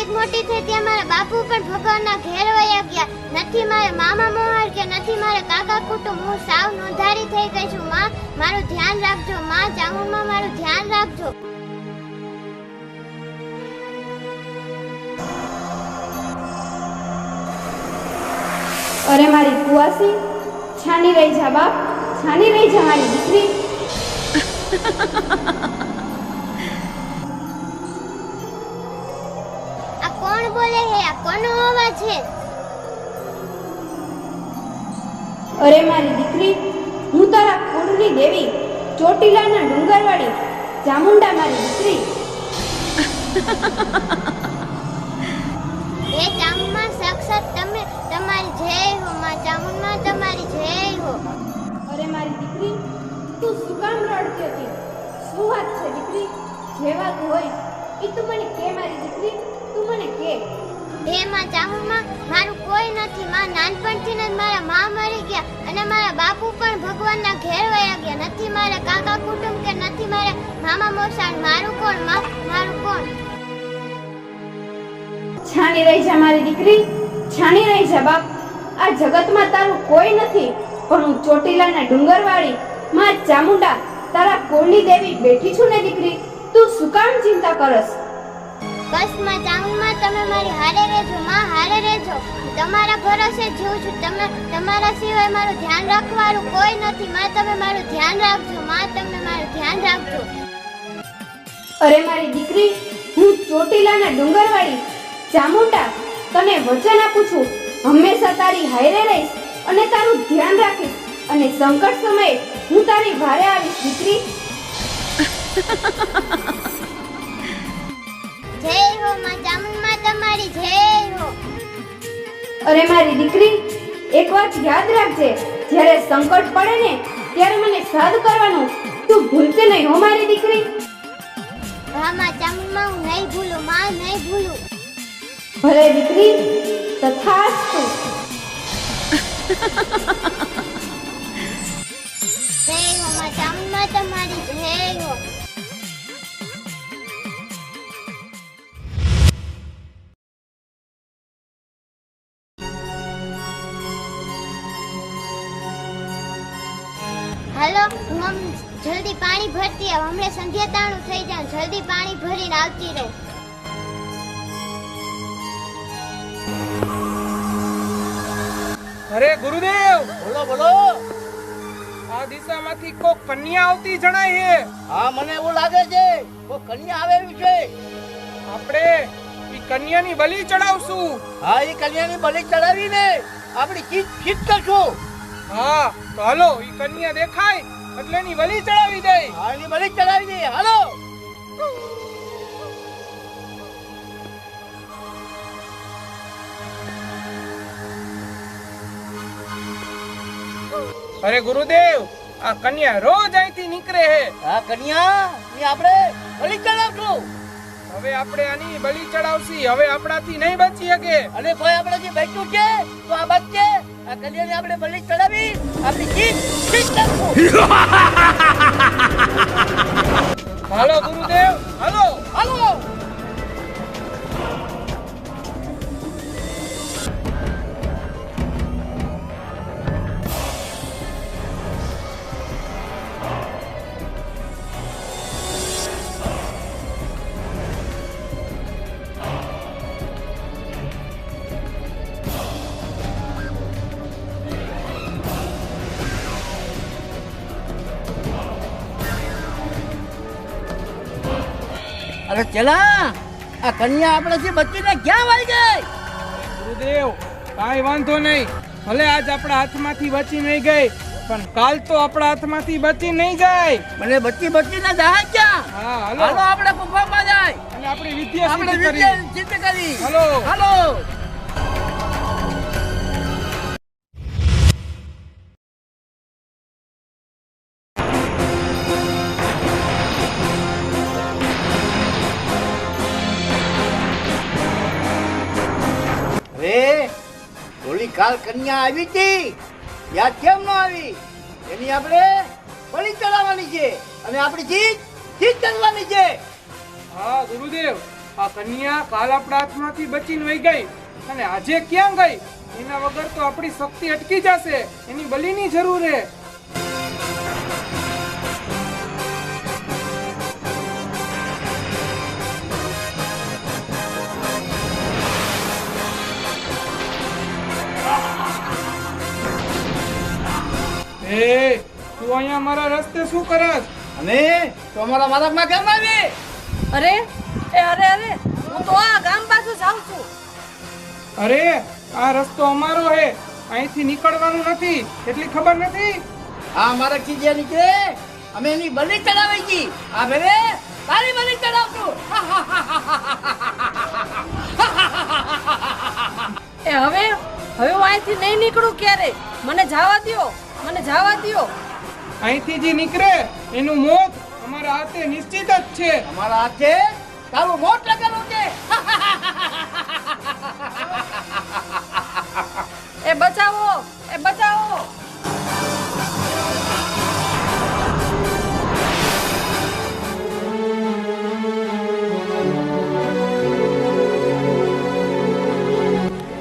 થોડીક મોટી થઈ ત્યાં મારા બાપુ પણ ભગવાનના ઘેર વયા ગયા. નથી મારે મામા મોહર કે નથી મારે કાકા કુટુંબ, હું સાવ નોંધારી થઈ ગઈ છું. માં, મારું ધ્યાન રાખજો. માં ચામુંડમાં મારું ધ્યાન રાખજો. અરે મારી કુવાસી, છાની રહી જા બાપ. છાની રહી જા મારી દીકરી. કોણ બોલે હે? આ કોનો અવાજ છે? અરે મારી દીકરી હું તારા ખોડની દેવી ચોટીલાના ડુંગરવાળી ચામુંડા મારી દીકરી. એ ચામુંડમાં સાક્ષાત તમે તમારી જય હો માં ચામુંડમાં તમારી જય હો. અરે મારી દીકરી તું શું કામ રડતી હતી? શું વાત છે દીકરી? જે વાત હોય એ તું મને કે મારી દીકરી? તું મને કે. હે માં ચાહુમાં મારું કોઈ નથી. માં નાનપણથી જ મારા માં મરી ગયા અને મારા બાપુ પણ ભગવાનના ઘેર વયા ગયા. નથી મારા કાકા કુટુંબ કે નથી મારા મામા મોસાણ મારું કોણમાં? મારું કોણ? છાણી રહી છે મારી દીકરી. છાણી રહી છે બાપ. આ જગતમાં તારું કોઈ નથી પણ હું ચોટીલાના ડુંગરવાળી માં ચામુંડા તારા કુળની દેવી બેઠી છું ને દીકરી. તું શું કામ ચિંતા કરસ? બસમાં ચામુંડમાં તમે મારી હારે રહેજો માં હારે રહેજો. તમારા ભરોસે જીવું છું. તમે તમારા સિવાય મારું ધ્યાન રાખવાનું કોઈ નથી. માં તમે મારું ધ્યાન રાખજો. માં તમે મારું ધ્યાન રાખજો. અરે મારી દીકરી હું ચોટીલાના ડુંગરવાળી ચામુંડા તને વચન આપું છું. હંમેશા તારી હારે રહીશ અને તારું ધ્યાન રાખીશ. અને સંકટ સમયે હું તારી ભારે આવીશ દીકરી. જય હો માં ચામુંડમાં તમારી જય હો. અરે મારી દીકરી એક વાત યાદ રાખજે જ્યારે સંકટ પડે ને ત્યારે મને સાદ કરવાનું તું ભૂલશે નહીં હો મારી દીકરી. હા માં ચામુંડમાં હું નહીં ભૂલું માં નહીં ભૂલું. ભલે દીકરી તથાસ્તુ જય હો માં ચામુંડમાં તમારી જય હો. હાલો હું જલ્દી પાણી ભરતી આવ. હમણાં સંધ્યા તાણું થઈ જાય જલ્દી પાણી ભરીને આવતી રહું. અરે ગુરુદેવ! બોલો બોલો. આ દિશામાંથી કોક કન્યા આવતી જણાય છે હા મને એવું લાગે છે કોક કન્યા આવે એવી છે. આપણે ઈ કન્યાની બલિ ચડાવશું. હા એ કન્યાની બલિ ચડાવીને આપણી ચીજ ચીજ કરશું. હા તો હાલો ઈ કન્યા દેખાય એટલે એની બલિ ચડાવી દે. હા એની બલિ ચડાવી દે હાલો. અરે ગુરુદેવ આ કન્યા રોજ અહીંથી નીકળે હે. હા કન્યા ની આપણે બલિ ચડાવશું. હવે આપણે આની બલિ ચડાવશી. હવે આપણાથી નહીં બચી શકે. અને કોઈ આપણે જે બેઠું છે તો આ બચશે. આ કન્યાને આપણે બલિ ચડાવી. આપણી જીત કરશું હાલો ગુરુદેવ હાલો. હાલો. અરે ચલા આ કન્યા આપણાથી બચીને ક્યાં વાઈ ગઈ? ગુરુદેવ કાંઈ વાંધો નહીં. ભલે આજ આપણા હાથમાંથી બચી નહીં ગઈ પણ કાલ તો આપણા હાથમાંથી બચી નહીં જાય. મને બચી બચીને જાય ક્યાં? હા હાલો. હાલો આપણે ગુફામાં જાય. અને આપણી વિદ્યા આપણે વિદ્યા સિદ્ધ કરી. હાલો. હાલો. કાલ કન્યા આવી હતી. યાદ કેમ ન આવી? એની આપણે બળી ચડાવવાની છે અને આપણી જીત જીત કરવાની છે. હા, ગુરુદેવ, આ કન્યા કાલ આપણા હાથમાંથી બચીને વહી ગઈ અને આજે ક્યાં ગઈ? એના વગર તો આપણી શક્તિ અટકી જશે. એની બલિની જરૂર છે. એ તું અહીંયા મારા રસ્તે શું કરસ? અને તો અમારા મારા કેમ આવી? અરે એ અરે અરે હું તો આ ગામ પાછું જાઉં છું. અરે આ રસ્તો અમારો હે. અહીંથી નીકળવાનું નથી. એટલી ખબર નથી? આ મારા ચીજે નીકળે. અમે એની બલી ચડાવી છી આ ભેરે તારી બલી ચડાવતું એ હવે હવે હું અહીંથી નહીં નીકળું ક્યારે? મને જવા દ્યો. મને જવા દ્યો. અહીંથી જે નીકળે એનું મોત અમારા હાથે નિશ્ચિત જ છે. અમારા હાથે તારું મોત લગેલું છે એ બચાવો એ બચાવો.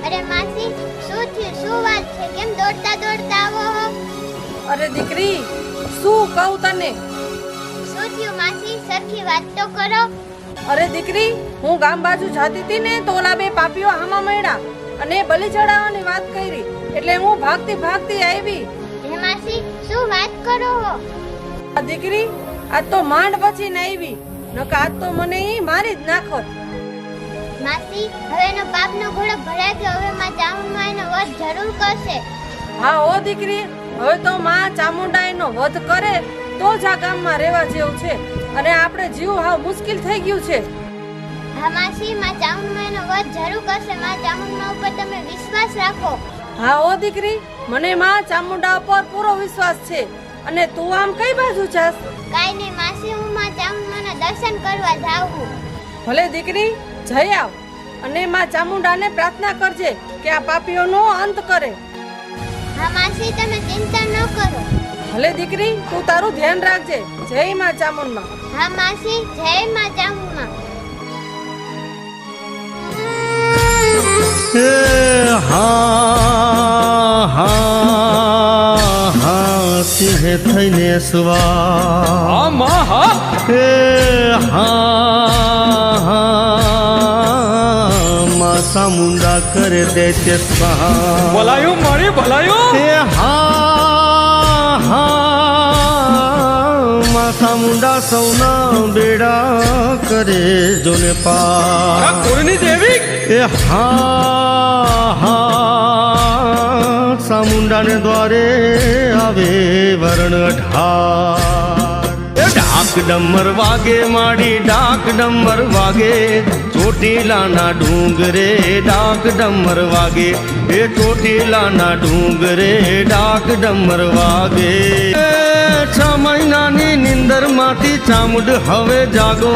અરે માસી શું થયું? શું વાત છે? કેમ દોડતા? અરે દીકરી શું કહું તને? શું થયું માસી? સરખી વાત તો કરો. અરે દીકરી હું ગામ બાજુ જાતી હતી ને તો ઓલા બે પાપીઓ આમાં મળ્યા અને બલી ચડાવવાની વાત કરી. એટલે હું ભાગતી ભાગતી આવી. હે માસી શું વાત કરો? આ દીકરી આજ તો માંડ બચીને આવી નકા આજ તો મને ઈ મારી જ નાખોત. માસી હવે એનો પાપનો ઘોડો ભરાય કે હવે માં ચામુંડમાં એનો વધ જરૂર કરશે. હા ઓ દીકરી હવે તો માં ચામુંડાઈનો વધ કરે તો જ આ ગામમાં રહેવા જેવું છે. અને આપણે જીવ હાવ મુશ્કેલ થઈ ગયું છે. હા માસી માં ચામુંડમાં એનો વધ જરૂર કરશે. માં ચામુંડા ઉપર તમે વિશ્વાસ રાખો. હા ઓ દીકરી મને માં ચામુંડા ઉપર પૂરો વિશ્વાસ છે. અને તું આમ કઈ બાજુ જાસ? કાઈ નહીં માસી હું માં ચામુંડમાના દર્શન કરવા જાઉં. છું ભલે દીકરી જઈ આવ. અને માં ચામુંડાને પ્રાર્થના કરજે કે આ પાપીઓનો અંત કરે. હા માસી તમે ચિંતા ન કરો ભલે દીકરી તું તારું ધ્યાન રાખજે. જય માં ચામુંડમાં. હા માસી જય માં ચામુંડમાં એ હા હા હા સિંહ થઈને સવાર હા. હા હા સામુંડા કરે દે તે સ્વાહા ભલાયું મારી ભલાયું એ હા હા માથા મુંડા સૌના બેડા કરે જોને પા કોઈની દેવી એ હા હા સામુંડાને દ્વારે આવે વરણ એ ડાક ડમર વાગે, માડી ડાક ડમર વાગે. ચોટીલાના ડુંગરે ડાક ડમર વાગે. એ ચોટીલાના ડુંગરે ડાક ડમર વાગે. છ મહિનાની નિંદરમાંથી ચામુંડ હવે જાગો.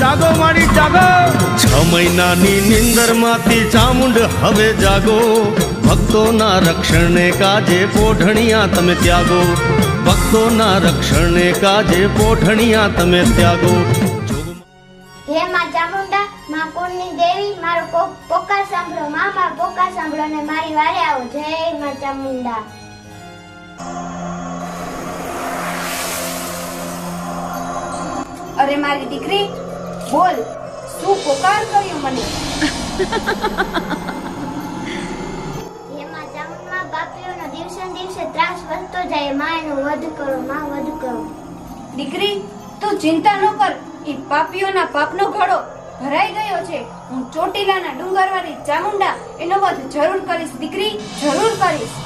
જાગો, માડી, જાગો. છ મહિનાની નિંદરમાંથી ચામુંડ હવે જાગો. ભક્તોના રક્ષણને કાજે પોઢણિયા તમે ત્યાગો. ભક્તોના રક્ષણને કાજે પોઠણિયા તમે ત્યાગો. હે માં ચામુંડા માં કુળની દેવી મારો પોકાર સાંભળો માં મારો પોકાર સાંભળો ને મારી વારે આવો. જય માં ચામુંડા. અરે મારી દીકરી બોલ શું પોકાર કર્યો મને હે માં ચામુંડમાં બાપીઓનો દિવસે ને દિવસે ત્રાસ વધતો જાય માં એનો વધ કરો માં વધ કરો. દીકરી તું ચિંતા ન કર. એ પાપીઓના પાપનો ઘડો ભરાઈ ગયો છે. હું ચોટીલાના ડુંગરવાળી ચામુંડા એનો વધ જરૂર કરીશ દીકરી જરૂર કરીશ.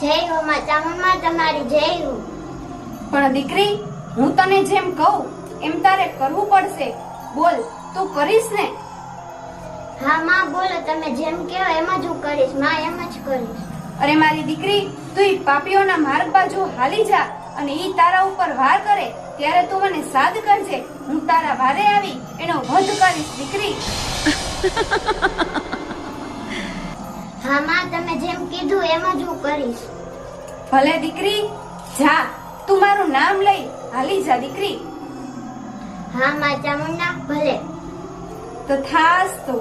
જય હો માં ચામુંડા તમારી જય હો. પણ દીકરી હું તને જેમ કહું એમ તારે કરવું પડશે. બોલ તું કરીશ ને? હા માં બોલો તમે જેમ કહો એમ જ હું કરીશ. માં એમ જ કરીશ. અરે મારી દીકરી તું ઈ પાપીઓના માર્ગ બાજુ હાલી જા અને ઈ તારા ઉપર વાર કરે ત્યારે તું મને સાદ કરજે. હું તારા વારે આવી એનો વધ કરીશ દીકરી. હા માં તમે જેમ કીધું એમ જ હું કરીશ. ભલે દીકરી જા તું મારું નામ લઈ હાલી જા દીકરી. હા માં ચામુંડા ભલે. તો થાસ તો.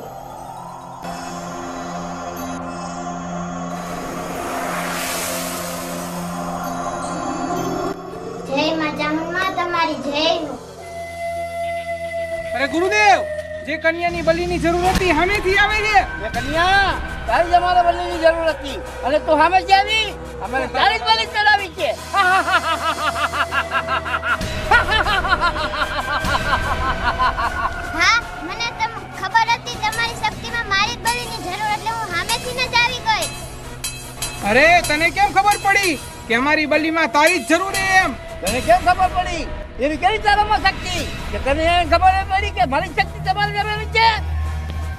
અરે ગુરુદેવ જે કન્યાની બલિની જરૂર હતી સામેથી આવે છે. એ કન્યા તારી જ અમારે બદલીની જરૂર હતી. અને તું સામે જ આવી. અમારે તારી જ બલિ ચડાવી છે. તને કેમ ખબર પડી કે અમારી બલીમાં તારી જ જરૂર એમ? તને કેમ ખબર પડી? એવી કેવી તારામાં શક્તિ? કે તને એમ ખબર પડી કે મારી શક્તિ તમારે જરૂરી છે?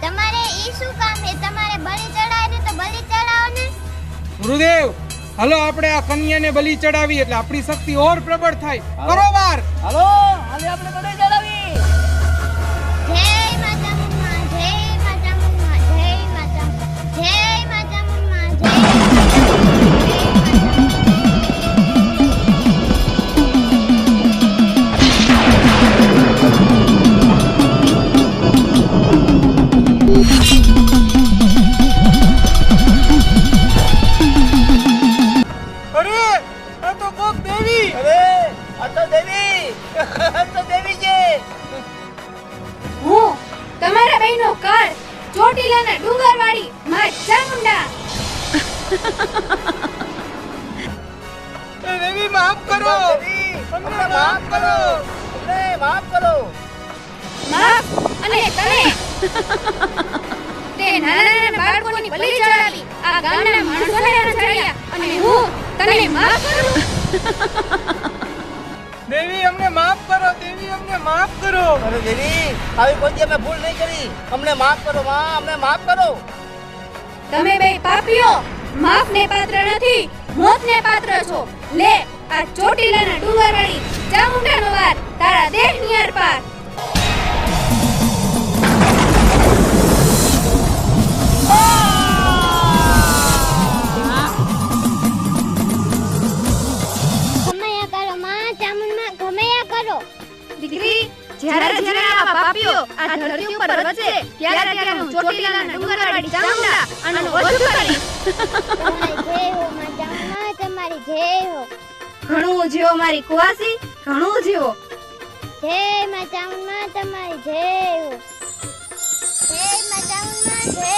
તમારે ઈ શું કામ છે? તમારે બલી ચડાવી ને તો બલી ચડાવો ને ગુરુદેવ હલો આપણે આ કન્યાને બલિ ચડાવી એટલે આપણી શક્તિ ઓર પ્રબળ થાય. બરોબર? હલો. હાલે આપણે બધી ચડાવી. જય માફ કરો. અરે માફ કરો. માફ અને તને તે નાના બાળકોની બલિ ચડાવી. આ ગામના માણસોને રંજાડ્યા. અને હું તને માફ કરું. દેવી અમને માફ કરો દેવી અમને માફ કરો. અરે દેવી આવી કોઈ અમે ભૂલ નહીં કરી. અમને માફ કરો માં અમને માફ કરો. તમે બે પાપીઓ માફ ને પાત્ર નથી મોત ને પાત્ર છો. લે આ ચોટીલાના ડુંગરવાળી ચામુંડાનો વાર તારા દેહની આરપાર. ગમયા કરો. માં ચામુંડમાં ગમયા કરો દીકરી જ્યારે જ્યારે આવા પાપીઓ આ ધરતી ઉપર વસે ત્યારે ત્યારે હું ચોટીલાના ડુંગરવાળી ચામુંડા આનું ઓછું કરીશ. જય હો માં ચામુંડમાં તમારી જય હો ઘણું જેવો મારી કુવાસી ઘણો થયો જય માતાઉન તમારી જય. જય માતાઉનમાં જય.